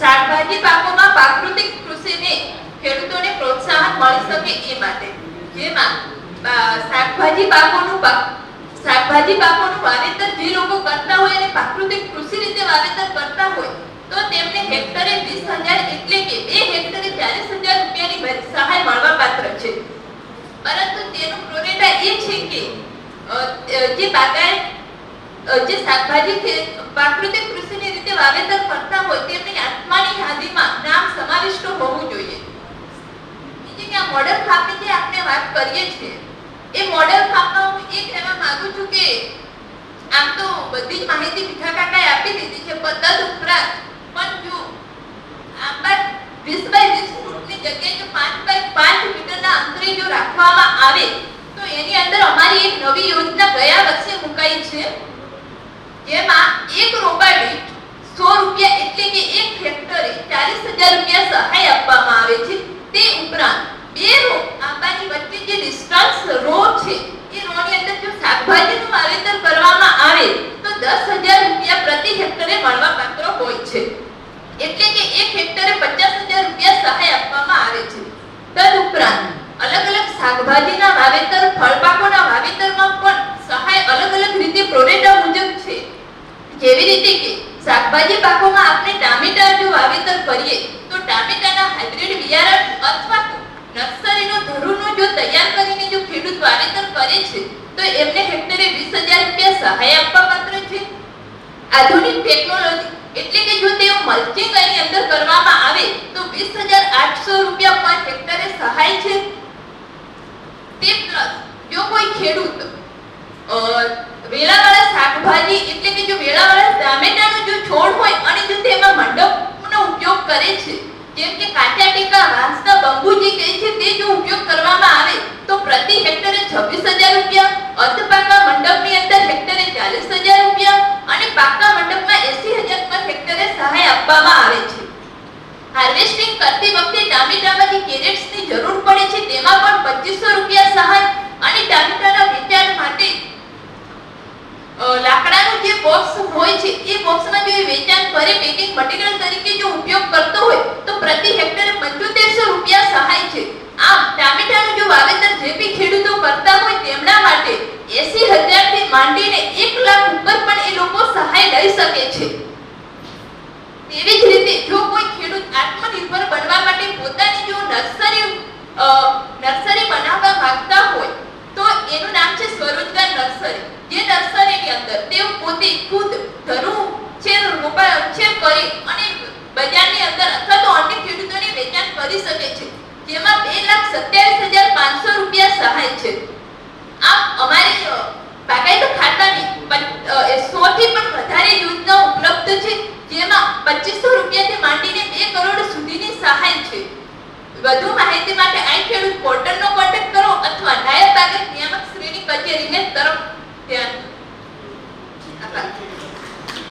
શાકભાજી પાકોમાં પ્રાકૃતિક કૃષિને ખેડૂતોને પ્રોત્સાહન મળી શકે એ માટે. જેમાં શાકભાજી પાકોનું શાકભાજી પાકોનું વાવેતર જે લોકો કરતા હોય અને પ્રાકૃતિક કૃષિ રીતે વાવેતર કરતા હોય, તો તેમને હેક્ટરે 20000 એટલે કે બે હેક્ટરે 40000 રૂપિયાની સહાય મળવા પાત્ર છે. પરંતુ તેનું પ્રોરેટા એ છે કે જે બાગાયત જે શાકભાજી પ્રાકૃતિક કૃષિની રીતે વાવેતર કરતા હોય તેમની આત્માની યાદીમાં નામ સમાવિષ્ટ હોવું જોઈએ. બીજી કે આ મોડલ ફાર્મની જે આપણે વાત કરીએ છીએ, એ મોડલ ફાર્મમાં હું એ કહેવા માંગુ છું કે આમ તો બધી માહિતી મીઠા કાકાએ આપી દીધી છે પણ તદ ઉપરાંત પણ જો આંબા વીસ બાય વીસ ફૂટની જગ્યાએ જો પાંચ બાય પાંચ મીટરના અંતરે જો રાખવામાં આવે, તો એની અંદર અમારી એક નવી યોજના ગયા વર્ષે મુકાઈ છે. જેમાં એક રોપા દીઠ 100 રૂપિયા એટલે કે એક હેક્ટરે 40000 રૂપિયા સહાય આપવામાં આવે છે તે ઉપરાંત બે રો આંબાની વચ્ચે જે ડિસ્ટન્સ રો છે એ રોની અંદર જો શાકભાજીનું વાવેતર કરવામાં આવે તો 10000 રૂપિયા પ્રતિ હેક્ટરે મળવા પાત્ર હોય છે એટલે કે એક હેક્ટરે 50000 રૂપિયા સહાય આપવામાં આવે છે તદુપરાંત અલગ અલગ શાકભાજીના વાવેતર ફળપાકોના વાવેતરમાં પણ સહાય અલગ અલગ રીતે પ્રોરેટા મુજબ છે જેવી રીતે કે શાકભાજી પાકોમાં આપણે ટામેટા જો વાવેતર કરીએ, તો ટામેટાના હાઇબ્રિડ બિયારણ અથવા તો નર્સરીનો ધરુનો જો તૈયાર કરીને જો ખેડૂત વાવેતર કરે છે, તો એમને હેક્ટરે વીસ હજાર રૂપિયા સહાય આપવા પાત્ર છે. આધુનિક ટેકનોલોજી એટલે કે જો તેઓ મલ્ચિંગ એની અંદર કરવામાં આવે તો 20800 રૂપિયા પર હેક્ટરે સહાય છે તે પ્લસ જો કોઈ ખેડૂત અ, વેલાવાળા શાકભાજી એટલે કે જો વેલાવાળા ટામેટાનો જો છોડ હોય અને જો તેમાં મંડપનો ઉપયોગ કરે છે, જેમ કે કાચા ટેકા વાંસના બંબુજી કહે છે, તે જો ઉપયોગ કરવામાં આવે, તો પ્રતિ હેક્ટરે 26000 રૂપિયા, અર્ધપાકા મંડપની અંદર હેક્ટરે 40000 રૂપિયા અને પાકા મંડપમાં 80000 પર હેક્ટરે સહાય આપવામાં આવે છે. હાર્વેસ્ટિંગ કરતી વખતે ટામેટામાં જે કેરેટ્સની જરૂર પડે છે, તેમાં પણ પચીસો રૂપિયા સહાય અને ટામેટાના વેચાણ માટે અ, લાકડાનું જે બોક્સ હોય છે, એ બોક્સના જો વેચાણ કરે પેકિંગ મટીરીયલ તરીકે જો ઉપયોગ કરતો હોય, તો પ્રતિ હેક્ટરે 7500 રૂપિયા સહાય છે. આમ, ટામેટાનું જો વાવેતર જે બી ખેડૂતો કરતા હોય તેમના માટે 80000 થી માંડીને 1 લાખ ઉપર પણ એ લોકો સહાય લઈ શકે છે. તેવી જ રીતે, જો કોઈ ખેડૂત આત્મનિર્ભર બનવા માટે પોતાની જો નર્સરી નર્સરી બનાવવા માંગતા હોય, તો એનું નામ છે સ્વરોજગાર નર્સરી. જે નર્સરીની અંદર તેઓ પોતે ખુદ ધરું છે રોપા છે કરી અને બજારની અંદર અથવા તો અન્ય ખેડૂતોને વેચાણ કરી શકે છે જેમાં બે લાખ